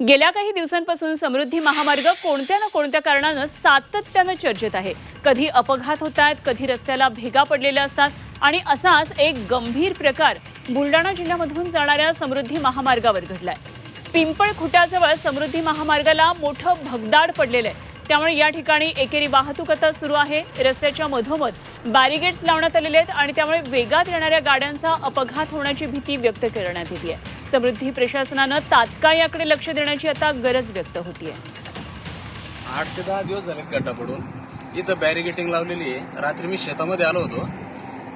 गेल्या काही दिवसांपासून समृद्धी महामार्ग कोणत्या ना कोणत्या कारणानं सातत्यानं चर्चेत आहे. कधी अपघात होत आहेत कधी रस्त्याला भेगा पडलेल्या असतात आणि असाच एक गंभीर प्रकार बुलडाणा जिल्ह्यामधून जाणाऱ्या समृद्धी महामार्गावर घडलाय. पिंपळ खुट्याजवळ समृद्धी महामार्गाला मोठं भगदाड पडलेलं आहे त्यामुळे या ठिकाणी एकेरी वाहतूक आता सुरू आहे. रस्त्याच्या मधोमध बॅरिगेड्स लावण्यात आलेले आहेत आणि त्यामुळे वेगात येणाऱ्या गाड्यांचा अपघात होण्याची भीती व्यक्त करण्यात येते समृद्धी प्रशासनानं तात्काळ याकडे लक्ष देण्याची आता गरज व्यक्त होतीये. आठ ते दहा दिवस झाले गड्डा पडून इथं बॅरिगेटिंग लावलेली आहे. रात्री मी शेतामध्ये आलो होतो.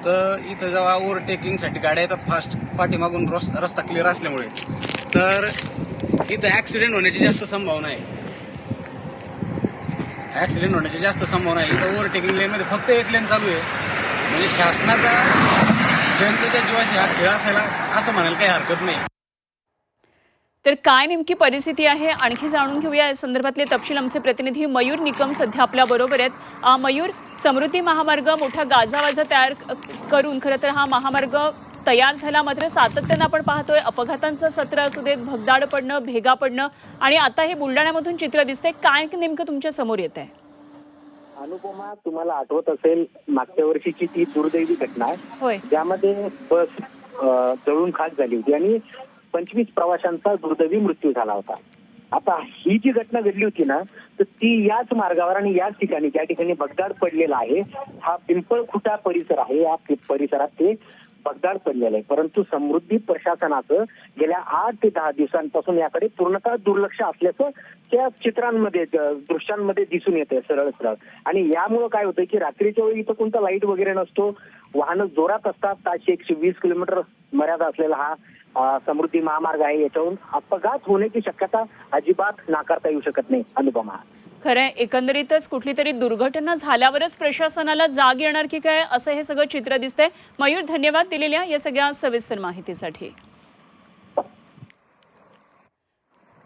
तर इथं जेव्हा ओव्हरटेकिंगसाठी गाड्या येतात फास्ट पाठीमागून रस रस्ता क्लिअर असल्यामुळे. तर इथं ॲक्सिडेंट होण्याची जास्त संभावना आहे. ॲक्सिडेंट होण्याची जास्त संभावना आहे. इथं ओव्हरटेकिंग लेनमध्ये फक्त एक लेन चालू आहे. म्हणजे शासनाचा जनतेच्या जीवाची हा खेळ असायला असं म्हणायला काही हरकत नाही. तर काय नेमकी परिस्थिती आहे आणखी जाणून घेऊया. या संदर्भातले तपशील आमचे प्रतिनिधी मयूर निकम सध्या आपल्या बरोबर आहेत. मयूर समृद्धी महामार्ग मोठा गाजावाजा तयार करून खरं तर हा महामार्ग तयार झाला मात्र सातत्यानं आपण पाहतोय अपघातांचं सत्र असू देत भगदाड पडणं भेगा पडणं आणि आता हे बुलढाण्यामधून चित्र दिसतंय. काय नेमकं तुमच्यासमोर येत आहे अनुपमा तुम्हाला आठवत असेल मागच्या वर्षीची ती दुर्दैवी घटना आहे. होय. ज्यामध्ये बस जळून खाक झाली होती आणि पंचवीस प्रवाशांचा दुर्दैवी मृत्यू झाला होता. आता ही जी घटना घडली होती ना तर ती याच मार्गावर आणि याच ठिकाणी ज्या ठिकाणी भगदाड पडलेला आहे हा पिंपळखुटा परिसर आहे. या परिसरात ते भगदाड पडलेलं आहे परंतु समृद्धी प्रशासनाचं गेल्या आठ ते दहा दिवसांपासून याकडे पूर्णतः दुर्लक्ष असल्याचं त्या चित्रांमध्ये दृश्यांमध्ये दिसून येते सरळ सरळ. आणि यामुळं काय होतं की रात्रीच्या वेळी इथं कोणता लाइट वगैरे नसतो वाहनं जोरात असतात ताशे एकशे वीस किलोमीटर मर्यादा असलेला हा समृद्धी महामार्ग आहे याच्याहून अपघात होण्याची शक्यता अजिबात नाकारता येऊ शकत नाही. अनुपमा खरंय एकंदरीतच कुठली तरी दुर्घटना झाल्यावरच प्रशासनाला जाग येणार की काय असं हे सगळं चित्र दिसतंय. मयूर धन्यवाद दिलेल्या या सगळ्या सविस्तर माहितीसाठी.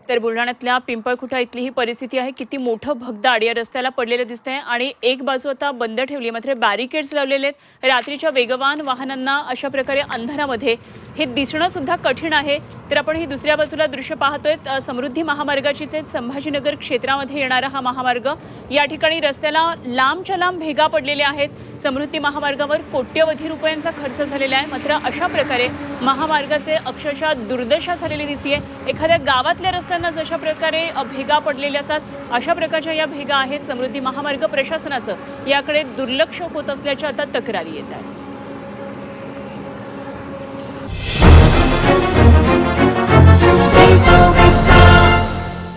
तर बुलढाण्यातल्या पिंपळखुटा इथली ही परिस्थिती आहे किती मोठं भगदाड या रस्त्याला पडलेलं दिसतंय आणि एक बाजू आता बंद ठेवली मात्र बॅरिकेड्स लावलेले आहेत. रात्रीच्या वेगवान वाहनांना अशा प्रकारे अंधारामध्ये हे दिसणं सुद्धा कठीण आहे. तर आपण ही दुसऱ्या बाजूला दृश्य पाहतोय. समृद्धी महामार्गाचीच आहे संभाजीनगर क्षेत्रामध्ये येणारा हा महामार्ग या ठिकाणी रस्त्याला लांबच्या लांब भेगा पडलेल्या आहेत. समृद्धी महामार्गावर कोट्यवधी रुपयांचा खर्च झालेला आहे. मात्र अशा प्रकारे महामार्गाचे अक्षरशः दुर्दशा झालेली दिसते एखाद्या गावातल्या रस्त्यांना जशा प्रकारे भेगा पडलेल्या असतात अशा प्रकारच्या या भेगा आहेत समृद्धी महामार्ग प्रशासनाचं. याकडे दुर्लक्ष होत असल्याच्या आता तक्रारी येत आहेत.